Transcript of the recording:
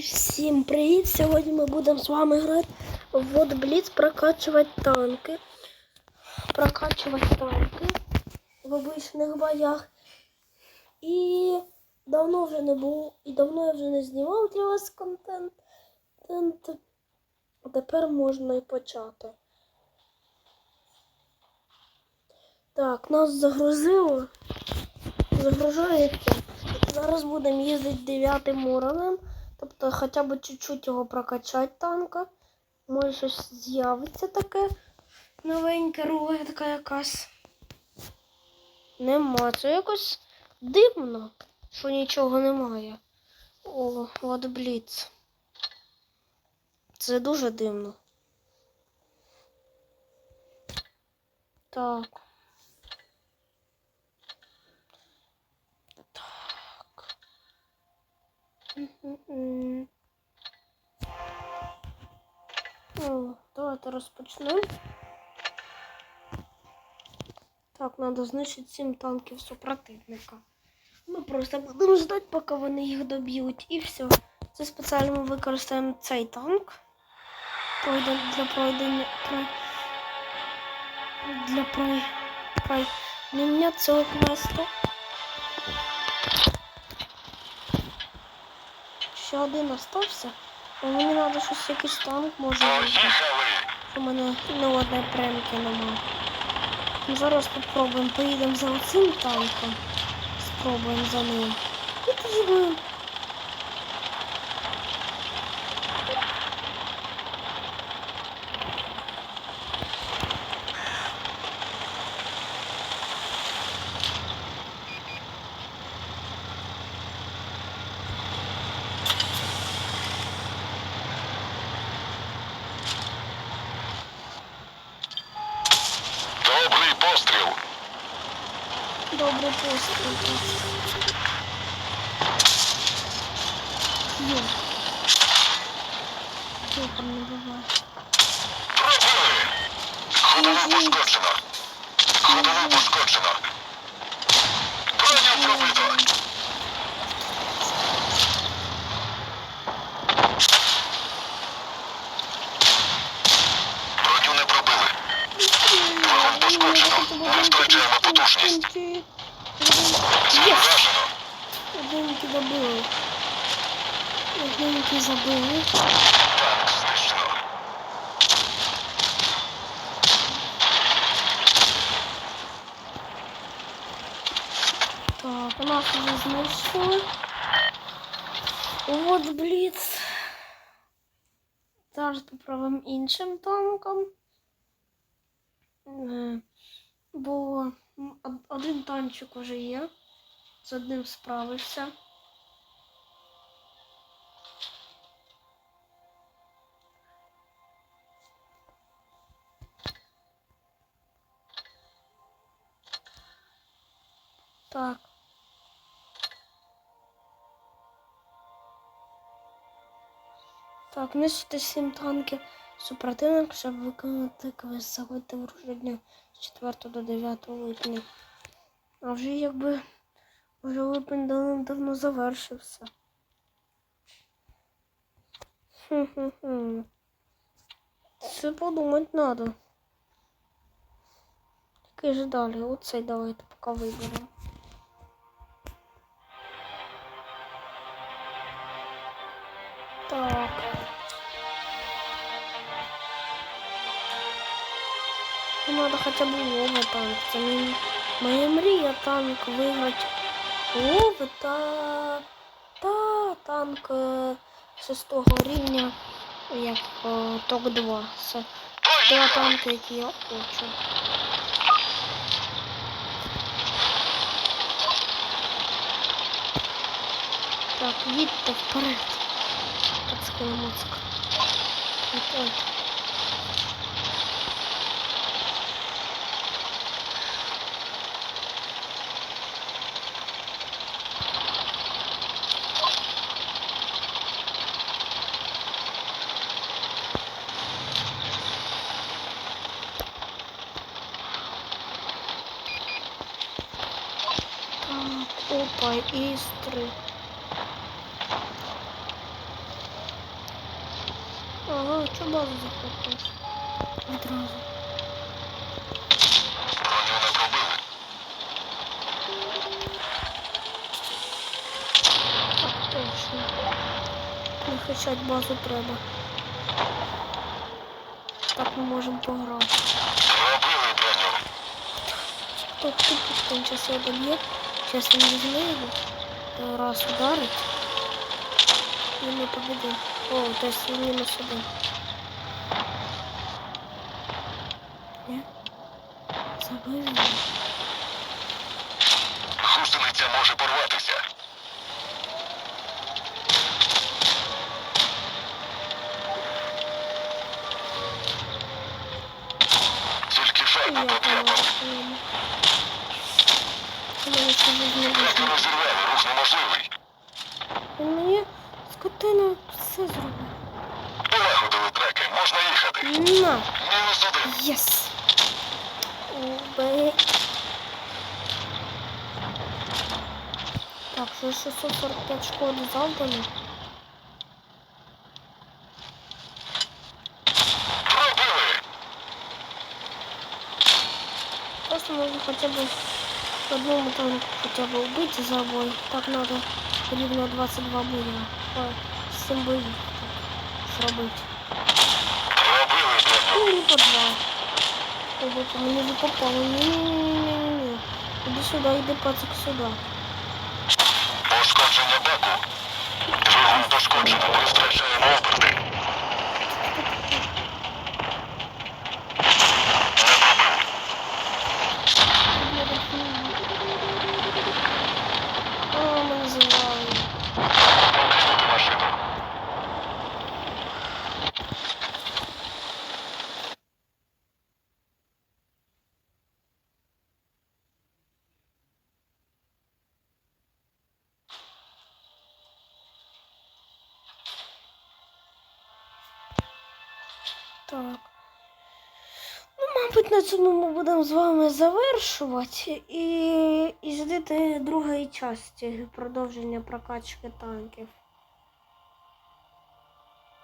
всім привіт! Сьогодні ми будемо з вами грати в Вот Бліц, прокачувати танки. Прокачувати танки в обичних боях. І давно вже не був, і давно я вже не знімав для вас контент. Контент. Тепер можна і почати. Так, нас загрузило. Загружається. Зараз будемо їздити дев'ятим уровнем. Тобто хоча б чуть-чуть його прокачати танка. Може щось з'явиться таке новеньке рулетка якась. Нема. Це якось дивно, що нічого немає. О, от бліц. Це дуже дивно. Так. Давайте розпочнемо. Так, треба знищити 7 танків супротивника. Ми просто будемо ждати, поки вони їх доб'ють. І все. Це спеціально ми використаємо цей танк. Для пройдення. Для пройдення цього квесту. Ще один остався. Але мені треба щось якийсь танк може бути. У мене не одне премки нема. Ну, зараз попробуємо. Поїдемо за оцим танком. Спробуємо за ним. І тоді Добрий dobry postój. Już. Co tam nie bywa? Honowa uszkodzona. Honowa uszkodzona. Bronią probywa. Потужність. Є! Одинки добили. Одинки забили. Танк знищено. Так, у нас вже знайшли. От бліц. Зараз поправимо іншим танком. Бо один танчик уже є. З одним справишся. Так. Так, нищити сім танків супротивник, щоб виконати квест заходьте в руження з 4 до 9 липня. А вже якби вже липень давно завершився. Хм-хм-хм. Це подумати треба. Який же далі? Оцей давайте поки виберемо. Так. Надо хотя бы Вова танк. Це моя мрія танк виграти. Вова та, та танк е, шестого рівня, як е, ток 2. Це два танки, які я хочу. Так, їдьте вперед. Пацки на моцк. От, от. Так, Ой, істри. Ага, а чого базу захопиш? Відразу. Так, точно. Захищати базу треба. Так ми можемо пограти. Хто тут кончився один є? Сейчас он візьме його. е, Раз ударить. І ми победим. О, то есть він мінус один. Ні? Забив його. Гусениця може порватися. Розірвали, рух неможливий. Він мені скотина все зробив. Полагодили треки, можна їхати. На! Мінус один. Єс! Убей. Так, що 645 шкоди завдано. Пробили. Просто можно хотя бы одному танку хотя бы убить за бой. Так надо рівно 22 буде. По 7 боїв так зробити. Пробили броню. Ну, или по два. По мені не попало. Ні-ні-ні-ні. Іди сюди, іди пацик сюди. Пошкодження баку. Двигун пошкоджено, ми втрачаємо оберти. Не пробив. О, мене завали. Покинути машину. Так. Ну, мабуть, на цьому ми будемо з вами завершувати і, і ждати другої частини продовження прокачки танків.